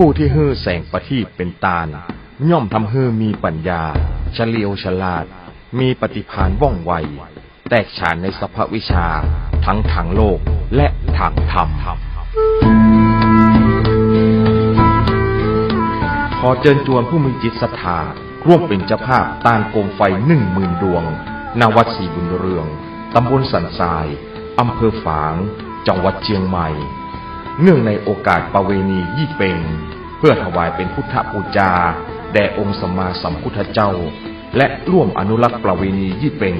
ผู้ที่เฮือแสงประทีปเป็นตาลย่อมทำฮื้อมีปัญญาเฉลียวฉลาด มีปฏิภาณว่องไว แตกฉานในสภวิชา ทั้งทางโลกและทางธรรม ขอเชิญชวนผู้มีจิตศรัทธาร่วมเป็นเจ้าภาพตานโคมไฟหนึ่งหมื่นดวงณวัดศรีบุญเรือง ตำบลสันทราย อำเภอฝาง จังหวัดเชียงใหม่ เนื่องในโอกาสประเวณียี่เปงเพื่อถวายเป็นพุทธบูชาแด่องค์สมมาสัมพุทธเจ้า และร่วมอนุรักษ์ประเวณียี่เปง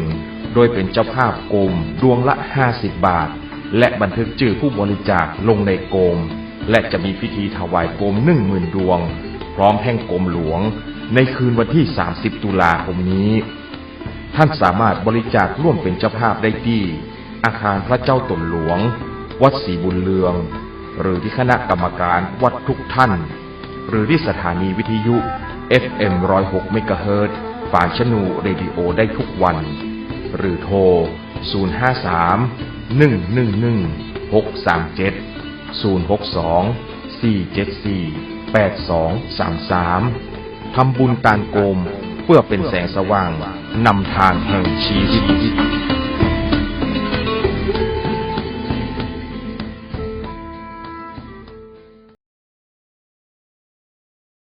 โดยเป็นเจ้าภาพโกมดวงละ 50 บาท และบันทึกชื่อผู้บริจาคลงในโกม และจะมีพิธีถวายโกมหนึ่งหมื่นดวง พร้อมแท่งโกมหลวง ในคืนวันที่ 30 ตุลาคมนี้ ท่านสามารถบริจาคร่วมเป็นเจ้าภาพได้ที่ อาคารพระเจ้าตนหลวง วัดศรีบุญเรือง หรือที่คณะกรรมการวัดทุกท่าน หรือที่สถานีวิทยุ FM 106เมกะเฮิรตซ์ฝางชนูเรดิโอได้ทุกวัน หรือโทร 053 111 637 062 474 8233 ทำบุญตานโกมเพื่อเป็นแสงสว่าง นำทางแห่งชีวิต